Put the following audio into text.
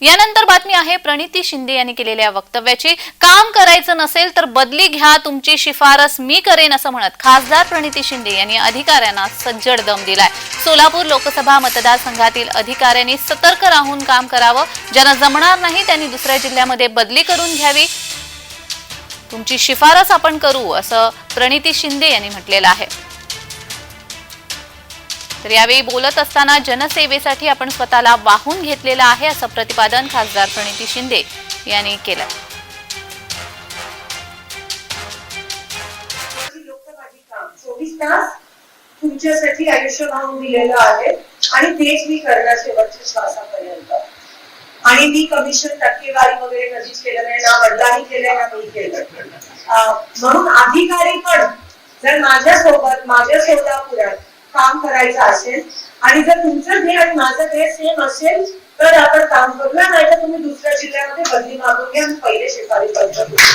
यानंतर बातमी आहे प्रणिती शिंदे यांनी केलेल्या वक्तव्याची. काम करायचं नसेल तर बदली घ्या तुमची शिफारस मी करेन असं म्हणत खासदार प्रणिती शिंदे यांनी अधिकाऱ्यांना सज्जड दम दिलाय. सोलापूर लोकसभा मतदारसंघातील अधिकाऱ्यांनी सतर्क राहून काम करावं. ज्यांना जमणार नाही त्यांनी दुसऱ्या जिल्ह्यामध्ये बदली करून घ्यावी. तुमची शिफारस आपण करू असं प्रणिती शिंदे यांनी म्हटलेलं आहे. तर यावेळी बोलत असताना जनसेवेसाठी आपण स्वतःला वाहून घेतलेलं आहे असं प्रतिपादन खासदार प्रणिती शिंदे यांनी केलं. चोवीस तास तुमच्यासाठी आयुष्य वाहून दिलेलं आहे आणि तेच मी करणार शेवटच्या श्वासापर्यंत. आणि मी कमिशन टक्केवारी वगैरे कधीच केलं नाही ना वडिलांनी केलंय ना मी केलं म्हणून अधिकारी पण जर माझ्या सोबत माझ्या सोलापुरात काम करायचं असेल आणि जर तुमचं ध्येय आणि माझं ध्येय सेम असेल तर आपण काम करूया नाही तर तुम्ही दुसऱ्या जिल्ह्यामध्ये बदली मागून घ्या आणि पहिले शिफारी पद्धत